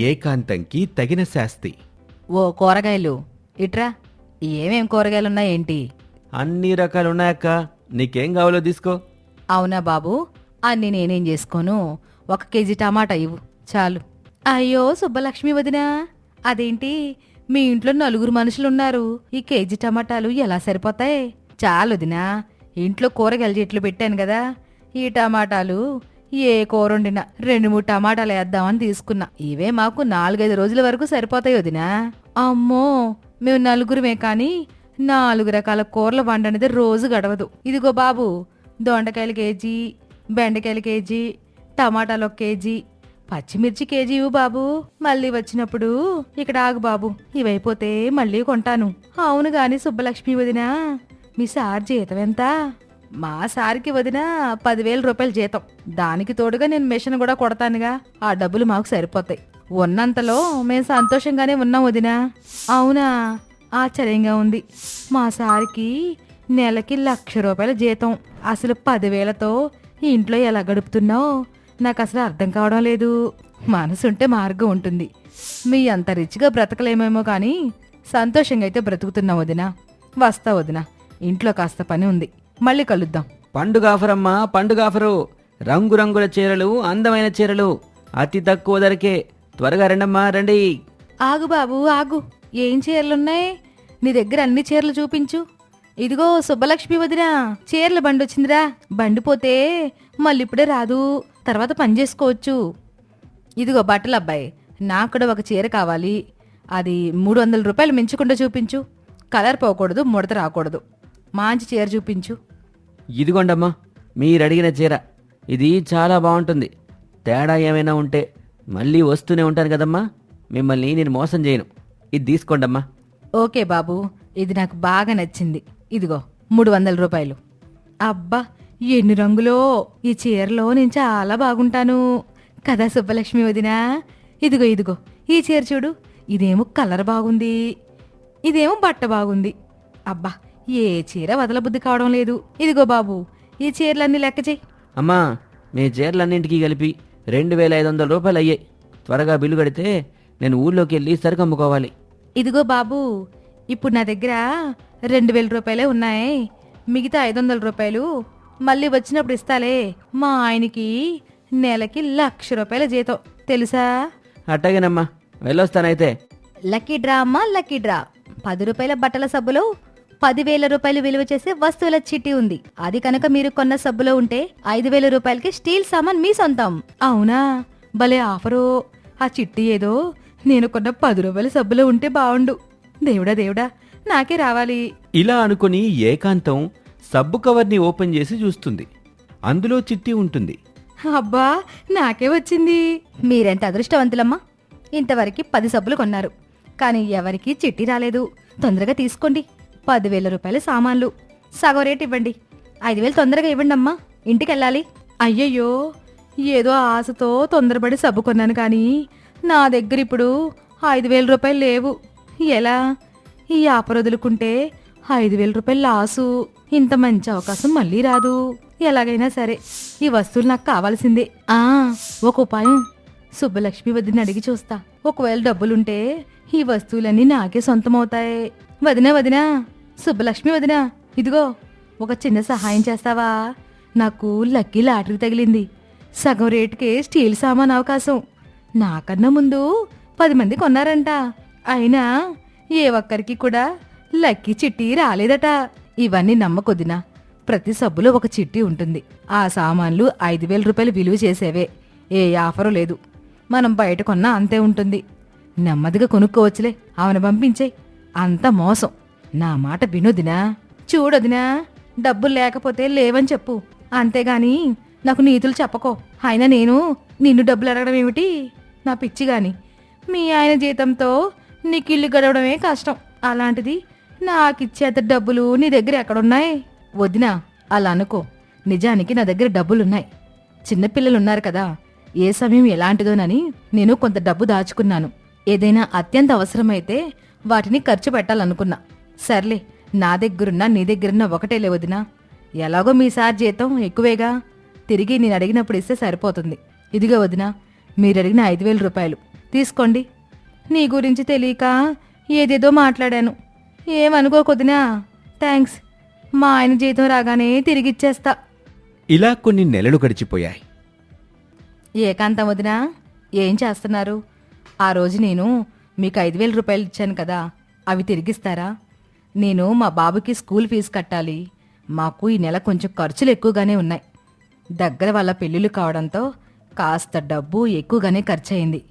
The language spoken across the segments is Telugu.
ఏకాంతంకి తగిన శాస్తి. ఓ కూరగాయలు. ఇట్రా ఏమేం కూరగాయలున్నాయేంటి? అన్ని రకాలున్నాయక్క. నీకేం కావాలో తీసుకో. అవునా బాబు? అన్ని నేనేం చేసుకోను. ఒక కేజీ టమాటా ఇవ్వు. చాలు. అయ్యో సుబ్బలక్ష్మి వదినా. అదేంటి? మీ ఇంట్లో నలుగురు మనుషులున్నారు. ఈ కేజీ టమాటాలు ఎలా సరిపోతాయి? చాలు వదినా. ఇంట్లో కూరగాయల చెట్లు పెట్టాను కదా. ఈ టమాటాలు ఏ కూర వండిన రెండు మూడు టమాటాలు వేద్దామని తీసుకున్నా. ఇవే మాకు నాలుగైదు రోజుల వరకు సరిపోతాయి వదినా. అమ్మో మేము నలుగురమే కానీ నాలుగు రకాల కూరలు వండనిది రోజు గడవదు. ఇదిగో బాబు దొండకాయలు కేజీ బెండకాయలు కేజీ టమాటాలు ఒక కేజీ పచ్చిమిర్చి కేజీ ఇవ్వు బాబు. మళ్ళీ వచ్చినప్పుడు ఇక్కడ ఆగు బాబు ఇవైపోతే మళ్ళీ కొంటాను. అవును గాని సుబ్బలక్ష్మి వదినా మీ సార్ జీతం ఎంత? మా సార్కి వదిన పదివేల రూపాయల జీతం. దానికి తోడుగా నేను మిషన్ కూడా కొడతానుగా. ఆ డబ్బులు మాకు సరిపోతాయి. ఉన్నంతలో మేము సంతోషంగానే ఉన్నాం వదినా. అవునా? ఆశ్చర్యంగా ఉంది. మా సార్కి నెలకి లక్ష రూపాయల జీతం. అసలు పదివేలతో ఇంట్లో ఎలా గడుపుతున్నావు? నాకు అసలు అర్థం కావడం లేదు. మనసుంటే మార్గం ఉంటుంది. మీ అంత రిచ్గా బ్రతకలేమేమో కానీ సంతోషంగా అయితే బ్రతుకుతున్నాం వదినా. వస్తా వదినా. ఇంట్లో కాస్త పని ఉంది. మళ్ళీ కలుద్దాం. పండుగ ఆఫర్ అమ్మా పండుగ ఆఫరు రంగురంగుల చీరలు అందమైన చీరలు. అతి తక్కువ ధరకే. త్వరగా రండమ్మా రండి. ఆగు బాబు ఆగు. ఏం చీరలున్నాయి? నీ దగ్గర అన్ని చీరలు చూపించు. ఇదిగో సుబ్బలక్ష్మి వదినా చీరల బండి వచ్చిందిరా బండి పోతే మళ్ళీ ఇప్పుడే రాదు. తర్వాత పని చేసుకోవచ్చు. ఇదిగో బట్టలు అబ్బాయి నాకు కూడా ఒక చీర కావాలి. అది మూడు వందల రూపాయలు మించకుండా చూపించు. కలర్ పోకూడదు ముడత రాకూడదు. మంచి చీర చూపించు. ఇదిగోండమ్మా మీరు అడిగిన చీర. ఇది చాలా బాగుంటుంది. తేడా ఏమైనా ఉంటే మళ్ళీ వస్తూనే ఉంటాను కదమ్మా. మిమ్మల్ని నేను మోసం చేయను. ఇది తీసుకోండమ్మా. ఓకే బాబు ఇది నాకు బాగా నచ్చింది. ఇదిగో మూడు వందల రూపాయలు. అబ్బా ఎన్ని రంగులో? ఈ చీరలో నేను చాలా బాగుంటాను. కదా సుబ్బలక్ష్మి వదినా? ఇదిగో ఇదిగో ఈ చీర చూడు. ఇదేమో కలర్ బాగుంది. ఇదేమో బట్ట బాగుంది. అబ్బా ఏ చీర వదలబుద్ధి కావడం లేదు. ఇదిగో బాబు ఈ చీరలన్నీ లెక్క చెయ్యి అమ్మా మీ చీరలన్నింటికీ కలిపి రెండు వేల ఐదు వందల రూపాయలు అయ్యాయి. త్వరగా బిల్లు కడితే నేను ఊళ్ళోకి వెళ్ళి సరుకు అమ్ముకోవాలి. ఇదిగో బాబు ఇప్పుడు నా దగ్గర రెండు వేల రూపాయలే ఉన్నాయి. మిగతా ఐదు వందల రూపాయలు మళ్ళీ వచ్చినప్పుడు ఇస్తాలే. మా ఆయనకి నెలకి లక్ష రూపాయల జీతం. తెలుసా? అట్టాగేనమ్మా వెళ్ళొస్తానైతే. లక్కీ డ్రా అమ్మా లక్కీ డ్రా. పది రూపాయల బట్టల సబ్బులో పదివేల రూపాయలు విలువ చేసే వస్తువుల చిట్టి ఉంది. అది కనుక మీరు కొన్న సబ్బులో ఉంటే ఐదు వేల రూపాయలకి స్టీల్ సామాన్ మీ సొంతం. అవునా? భలే ఆఫరు. ఆ చిట్టి ఏదో నేను కొన్న పది రూపాయల సబ్బులో ఉంటే బావుండు. దేవుడా దేవుడా నాకే రావాలి. ఇలా అనుకుని ఏకాంతం సబ్బు కవర్ని ఓపెన్ చేసి చూస్తుంది. అందులో చిట్టి ఉంటుంది. అబ్బా నాకే వచ్చింది. మీరెంత అదృష్టవంతులమ్మా. ఇంతవరకు పది సబ్బులు కొన్నారు. కానీ ఎవరికి చిట్టి రాలేదు. తొందరగా తీసుకోండి. పదివేల రూపాయల సామాన్లు. సగం రేట్ ఇవ్వండి. ఐదు వేలు తొందరగా ఇవ్వండి అమ్మా ఇంటికి వెళ్ళాలి అయ్యయ్యో ఏదో ఆశతో తొందరపడి సబ్బు కొన్నాను కానీ నా దగ్గర ఇప్పుడు ఐదు వేల రూపాయలు లేవు. ఎలా? ఈ ఆఫర్ వదులుకుంటే ఐదు వేల రూపాయలు లాసు. ఇంత మంచి అవకాశం మళ్ళీ రాదు. ఎలాగైనా సరే ఈ వస్తువులు నాకు కావాల్సిందే. ఆ ఒక ఉపాయం. సుబ్బలక్ష్మి వద్దని అడిగి చూస్తా. ఒకవేళ డబ్బులుంటే ఈ వస్తువులన్నీ నాకే సొంతమవుతాయి. వదినా వదినా సుబ్బలక్ష్మి వదినా ఇదిగో ఒక చిన్న సహాయం చేస్తావా? నాకు లక్కీ లాటరీ తగిలింది. సగం రేటుకే స్టీల్ సామాన్ అవకాశం. నాకన్నా ముందు పది మంది కొన్నారంట. అయినా ఏ ఒక్కరికి కూడా లక్కీ చిట్టి రాలేదట. ఇవన్నీ నమ్మకొద్దినా. ప్రతి సబ్బులో ఒక చిట్టి ఉంటుంది. ఆ సామాన్లు ఐదు వేల రూపాయలు విలువ చేసేవే. ఏ ఆఫరు లేదు. మనం బయట కొన్నా అంతే ఉంటుంది. నెమ్మదిగా కొనుక్కోవచ్చులే. ఆమెను పంపించేయ్. అంత మోసం. నా మాట వినొదినా? చూడొదినా? డబ్బులు లేకపోతే లేవని చెప్పు. అంతేగాని నాకు నీతులు చెప్పకో. అయినా నేను నిన్ను డబ్బులు అడగడం ఏమిటి? నా పిచ్చి గాని మీ ఆయన జీతంతో నీకు ఇల్లు గడవడమే కష్టం. అలాంటిది నాకిచ్చేత డబ్బులు నీ దగ్గర ఎక్కడున్నాయి? వదినా అలా అనుకో. నిజానికి నా దగ్గర డబ్బులున్నాయి. చిన్నపిల్లలున్నారు కదా. ఏ సమయం ఎలాంటిదోనని నేను కొంత డబ్బు దాచుకున్నాను. ఏదైనా అత్యంత అవసరమైతే వాటిని ఖర్చు పెట్టాలనుకున్నా. సర్లే నా దగ్గరున్నా నీ దగ్గరున్నా ఒకటే లేవదినా ఎలాగో మీ సార్ జీతం ఎక్కువేగా? తిరిగి నేను అడిగినప్పుడు ఇస్తే సరిపోతుంది. ఇదిగో వదినా మీరు అడిగిన ఐదు వేల రూపాయలు. తీసుకోండి. నీ గురించి తెలియక ఏదేదో మాట్లాడాను. ఏమనుకోకొదినా థ్యాంక్స్ మా ఆయన జీతం రాగానే తిరిగిచ్చేస్తా ఇలా కొన్ని నెలలు గడిచిపోయాయి. ఏకాంతం వదినా ఏం చేస్తున్నారు? ఆ రోజు నేను మీకు ఐదు వేల రూపాయలు ఇచ్చాను కదా అవి తిరిగిస్తారా? నేను మా బాబుకి స్కూల్ ఫీజు కట్టాలి. మాకు ఈ నెల కొంచెం ఖర్చులు ఎక్కువగానే ఉన్నాయి. దగ్గర వాళ్ళ పెళ్ళిళ్ళు కావడంతో కాస్త డబ్బు ఎక్కువగానే ఖర్చు అయింది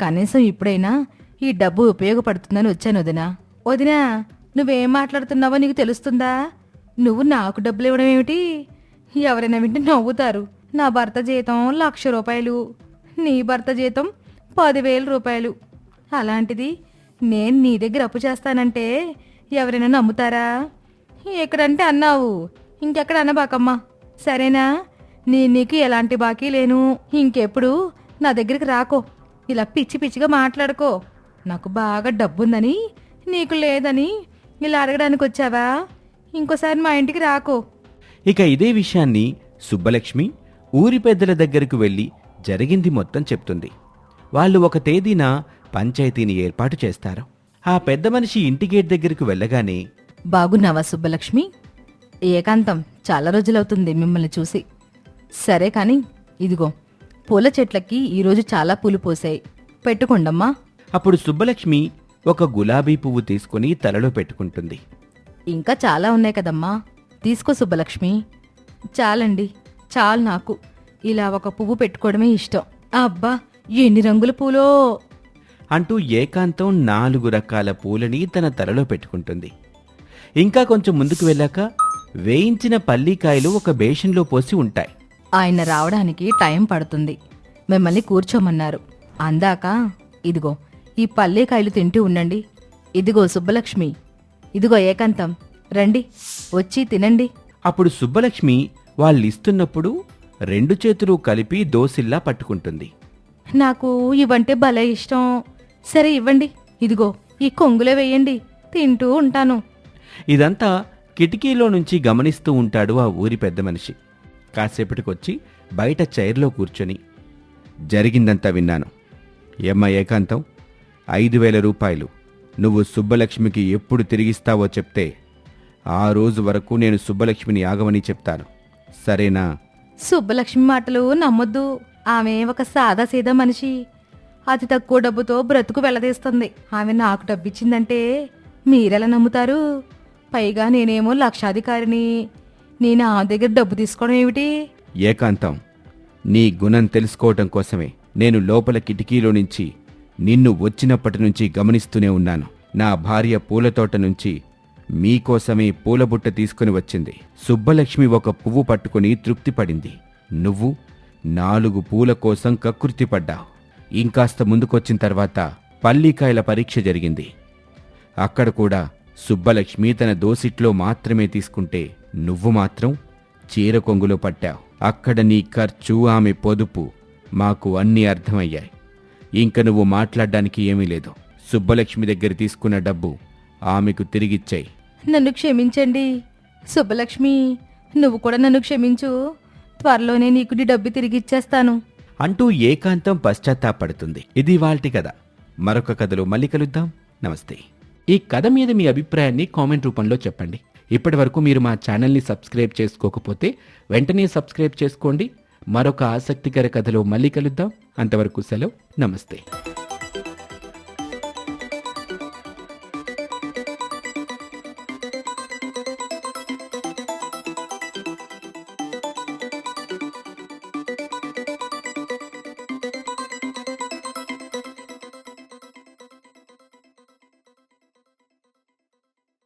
కనీసం ఇప్పుడైనా ఈ డబ్బు ఉపయోగపడుతుందని వచ్చాను వదినా. వదినా నువ్వేం మాట్లాడుతున్నావో నీకు తెలుస్తుందా? నువ్వు నాకు డబ్బులు ఇవ్వడం ఏమిటి? ఎవరైనా వింటే నవ్వుతారు. నా భర్త జీతం లక్ష రూపాయలు. నీ భర్త జీతం పదివేల రూపాయలు. అలాంటిది నేను నీ దగ్గర అప్పు చేస్తానంటే ఎవరైనా నమ్ముతారా? ఎక్కడంటే అన్నావు. ఇంకెక్కడ అనబాకమ్మా? సరేనా? నీ నీకు ఎలాంటి బాకీ లేను. ఇంకెప్పుడు? నా దగ్గరికి రాకో. ఇలా పిచ్చి పిచ్చిగా మాట్లాడుకో. నాకు బాగా డబ్బుందని నీకు లేదని ఇలా అడగడానికి వచ్చావా? ఇంకోసారి మా ఇంటికి రాకో. ఇక ఇదే విషయాన్ని సుబ్బలక్ష్మి ఊరి పెద్దల దగ్గరకు వెళ్ళి జరిగింది మొత్తం చెప్తుంది. వాళ్ళు ఒక తేదీన పంచాయతీని ఏర్పాటు చేస్తారు. ఆ పెద్ద మనిషి ఇంటి గేట్ దగ్గరకు వెళ్ళగానే బాగున్నావా సుబ్బలక్ష్మి? ఏకాంతం. చాలా రోజులవుతుంది మిమ్మల్ని చూసి. సరే కాని ఇదిగో పూల చెట్లకి ఈరోజు చాలా పూలు పోసాయి. పెట్టుకోండమ్మా. అప్పుడు సుబ్బలక్ష్మి ఒక గులాబీ పువ్వు తీసుకుని తలలో పెట్టుకుంటుంది. ఇంకా చాలా ఉన్నాయి కదమ్మా. తీసుకో సుబ్బలక్ష్మి. చాలండి. చాలు నాకు. ఇలా ఒక పువ్వు పెట్టుకోవడమే ఇష్టం. అబ్బా ఎన్ని రంగుల పూలో! అంటూ ఏకాంతం నాలుగు రకాల పూలని తన తలలో పెట్టుకుంటుంది. ఇంకా కొంచెం ముందుకు వెళ్ళాక వేయించిన పల్లీకాయలు ఒక బేషన్లో పోసి ఉంటాయి. ఆయన రావడానికి టైం పడుతుంది. మిమ్మల్ని కూర్చోమన్నారు. అందాక ఇదిగో ఈ పల్లీకాయలు తింటూ ఉండండి. ఇదిగో సుబ్బలక్ష్మి. ఇదిగో ఏకాంతం. రండి వచ్చి తినండి. అప్పుడు సుబ్బలక్ష్మి వాళ్ళిస్తున్నప్పుడు రెండు చేతులు కలిపి దోసిల్లా పట్టుకుంటుంది. నాకు ఇవంటే భలే ఇష్టం. సరే ఇవ్వండి. ఇదిగో ఈ కొంగులో వేయండి. తింటూ ఉంటాను. ఇదంతా కిటికీలో నుంచి గమనిస్తూ ఉంటాడు ఆ ఊరి పెద్ద మనిషి. కాసేపటికొచ్చి బయట చైర్లో కూర్చొని జరిగిందంతా విన్నాను. ఎమ్మ ఏకాంతం? ఐదు వేల రూపాయలు. నువ్వు సుబ్బలక్ష్మికి ఎప్పుడు తిరిగిస్తావో చెప్తే ఆ రోజు వరకు నేను సుబ్బలక్ష్మిని ఆగమని చెప్తాను. సరేనా? సుబ్బలక్ష్మి మాటలు నమ్మొద్దు. ఆమె ఒక సాదా సీదా మనిషి. అతి తక్కువ డబ్బుతో బ్రతుకు వెళ్ళదీస్తుంది ఆమె నాకు డబ్బిచ్చిందంటే మీరెలా నమ్ముతారు? పైగా నేనేమో లక్షాధికారిని. నేను ఆమె దగ్గర డబ్బు తీసుకోవడం ఏమిటి? ఏకాంతం. నీ గుణం తెలుసుకోవటం కోసమే నేను లోపల కిటికీలో నుంచి నిన్ను వచ్చినప్పటి నుంచి గమనిస్తూనే ఉన్నాను. నా భార్య పూలతోట నుంచి మీకోసమే పూలబుట్ట తీసుకుని వచ్చింది. సుబ్బలక్ష్మి ఒక పువ్వు పట్టుకుని తృప్తిపడింది నువ్వు నాలుగు పూల కోసం కకృతిపడ్డావు ఇంకాస్త ముందుకొచ్చిన తర్వాత పల్లికాయల పరీక్ష జరిగింది. అక్కడ కూడా సుబ్బలక్ష్మి తన దోసిట్లో మాత్రమే తీసుకుంటే నువ్వు మాత్రం చీర కొంగులో పట్టావు. అక్కడ నీ ఖర్చు ఆమె పొదుపు మాకు అన్నీ అర్థమయ్యాయి. ఇంక నువ్వు మాట్లాడడానికి ఏమీ లేదు. సుబ్బలక్ష్మి దగ్గర తీసుకున్న డబ్బు ఆమెకు తిరిగిచ్చాయి. నన్ను క్షమించండి సుబ్బలక్ష్మి. నువ్వు కూడా నన్ను క్షమించు. త్వరలోనే నీకు నీ డబ్బు తిరిగిచ్చేస్తాను. అంటూ ఏకాంతం పశ్చాత్తాపడుతుంది. ఇది వాల్టి కథ. మరొక కథలో మళ్ళీ కలుద్దాం. నమస్తే. ఈ కథ మీద మీ అభిప్రాయాన్ని కామెంట్ రూపంలో చెప్పండి. ఇప్పటి వరకు మీరు మా ఛానల్ని సబ్స్క్రైబ్ చేసుకోకపోతే వెంటనే సబ్స్క్రైబ్ చేసుకోండి. మరొక ఆసక్తికర కథలో మళ్ళీ కలుద్దాం. అంతవరకు సెలవు. నమస్తే.